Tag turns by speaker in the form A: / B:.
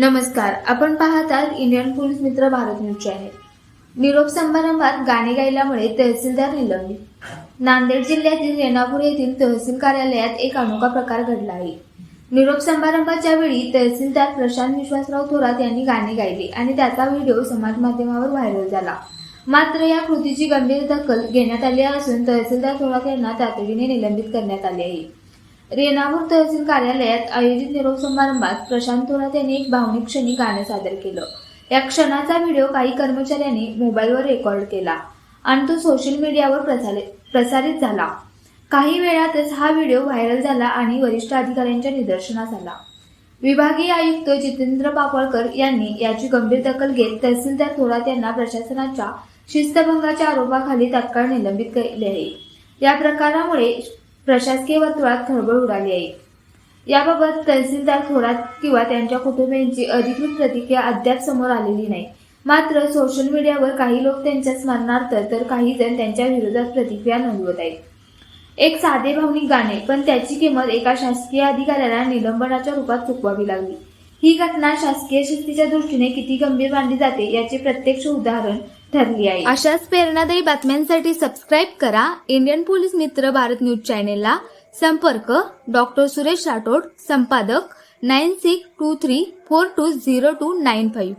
A: नमस्कार आपण पाहतात इंडियन पोलीस मित्र भारत न्यूज चॅनेल. निरोप समारंभात गाणे गायल्यामुळे तहसीलदार निलंबित. नांदेड जिल्ह्यातील रेणापूर येथील तहसील कार्यालयात एक अनोखा प्रकार घडला आहे. निरोप समारंभाच्या वेळी तहसीलदार प्रशांत विश्वासराव थोरात यांनी गाणे गायले आणि त्याचा व्हिडिओ समाज माध्यमावर व्हायरल झाला. मात्र या कृतीची गंभीर दखल घेण्यात आली असून तहसीलदार थोरात यांना तातडीने निलंबित करण्यात आले आहे. रेणापूर तहसील कार्यालयात आयोजित निरोप समारंभात प्रशांत थोरात यांनी एक भावनिक क्षणी गाणं सादर केलं. या क्षणाचा व्हिडिओ काही कर्मचाऱ्यांनी मोबाईलवर रेकॉर्ड केला आणि तो सोशल मीडियावर प्रसारित प्रसारित झाला. काही वेळातच हा व्हिडिओ व्हायरल झाला आणि वरिष्ठ अधिकाऱ्यांच्या निदर्शनास आला. विभागीय आयुक्त जितेंद्र पापळकर यांनी याची गंभीर दखल घेत तहसीलदार थोरात यांना प्रशासनाच्या शिस्तभंगाच्या आरोपाखाली तात्काळ निलंबित केले आहे. या प्रकारामुळे प्रशासकीय वर्तुळात खळबळ उडाली आहे. याबाबत तहसीलदार थोरात किंवा त्यांच्या कुटुंबियांची अधिकृत प्रतिक्रिया अद्याप समोर आलेली नाही. मात्र सोशल मीडियावर काही लोक त्यांच्या स्मरणार्थ तर काही जण त्यांच्या विरोधात प्रतिक्रिया नोंदवत आहेत. एक साधे भावनिक गाणे पण त्याची किंमत एका शासकीय अधिकाऱ्याला निलंबनाच्या रूपात चुकवावी लागली. ही घटना शासकीय शिस्तीच्या दृष्टीने किती गंभीर मानली जाते याचे प्रत्यक्ष उदाहरण ठरली आहे. अशाच प्रेरणादायी बातम्यांसाठी सबस्क्राईब करा. इंडियन पोलीस मित्र भारत न्यूज चॅनेलला संपर्क. डॉक्टर सुरेश राठोड संपादक. Nine six two three four two zero two nine five